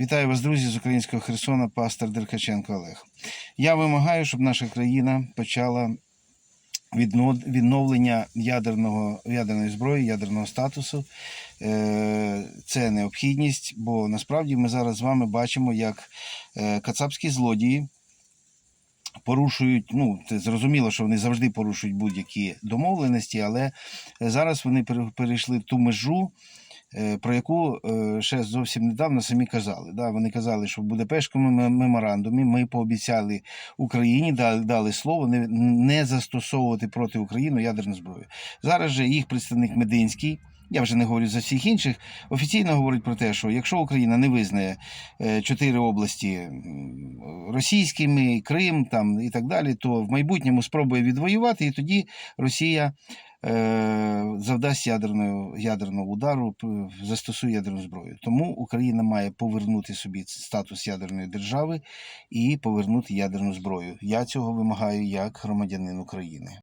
Вітаю вас, друзі, з українського Херсона, пастор Деркаченко Олег. Я вимагаю, щоб наша країна почала відновлення ядерного, ядерної зброї, ядерного статусу. Е, Це необхідність, бо насправді ми зараз з вами бачимо, як е, кацапські злодії порушують. Ну, це зрозуміло, що вони завжди порушують будь-які домовленості, але зараз вони перейшли ту межу. Е, Про яку е, ще зовсім недавно самі казали. Да? Вони казали, що в Будапештському меморандумі ми пообіцяли Україні, дали, слово не, не застосовувати проти України ядерну зброю. Зараз же їх представник Мединський, я вже не говорю за всіх інших, офіційно говорить про те, що якщо Україна не визнає е, чотири області російськими, Крим там і так далі, то в майбутньому спробує відвоювати, і тоді Росія е, завдасть ядерного, ядерного удару, застосує ядерну зброю. Тому Україна має повернути собі статус ядерної держави і повернути ядерну зброю. Я цього вимагаю як громадянин України.